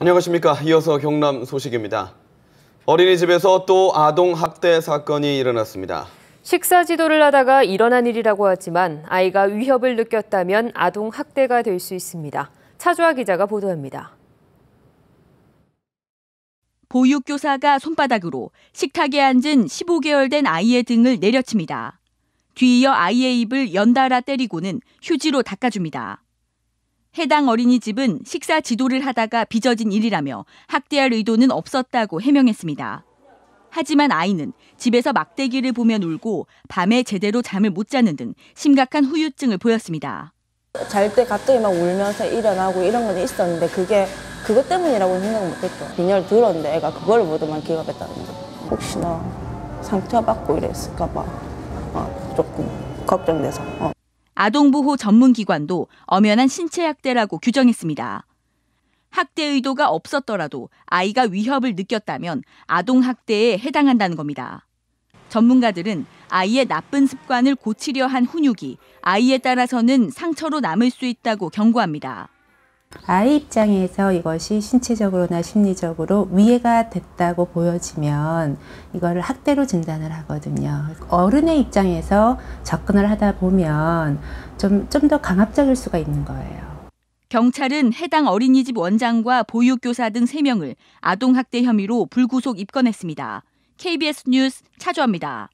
안녕하십니까. 이어서 경남 소식입니다. 어린이집에서 또 아동 학대 사건이 일어났습니다. 식사 지도를 하다가 일어난 일이라고 하지만 아이가 위협을 느꼈다면 아동 학대가 될 수 있습니다. 차주아 기자가 보도합니다. 보육교사가 손바닥으로 식탁에 앉은 15개월 된 아이의 등을 내려칩니다. 뒤이어 아이의 입을 연달아 때리고는 휴지로 닦아줍니다. 해당 어린이집은 식사 지도를 하다가 빚어진 일이라며 학대할 의도는 없었다고 해명했습니다. 하지만 아이는 집에서 막대기를 보며 울고 밤에 제대로 잠을 못 자는 등 심각한 후유증을 보였습니다. 잘 때 갑자기 막 울면서 일어나고 이런 건 있었는데 그게 그것 때문이라고 생각 못했죠. 빈혈 들었는데 애가 그걸 보더만 기겁했다는 거. 혹시나 상처받고 이랬을까 봐 어, 조금 걱정돼서. 어. 아동보호 전문기관도 엄연한 신체학대라고 규정했습니다. 학대 의도가 없었더라도 아이가 위협을 느꼈다면 아동학대에 해당한다는 겁니다. 전문가들은 아이의 나쁜 습관을 고치려 한 훈육이 아이에 따라서는 상처로 남을 수 있다고 경고합니다. 아이 입장에서 이것이 신체적으로나 심리적으로 위해가 됐다고 보여지면 이거를 학대로 진단을 하거든요. 어른의 입장에서 접근을 하다 보면 좀, 좀 더 강압적일 수가 있는 거예요. 경찰은 해당 어린이집 원장과 보육교사 등 3명을 아동학대 혐의로 불구속 입건했습니다. KBS 뉴스 차주합니다.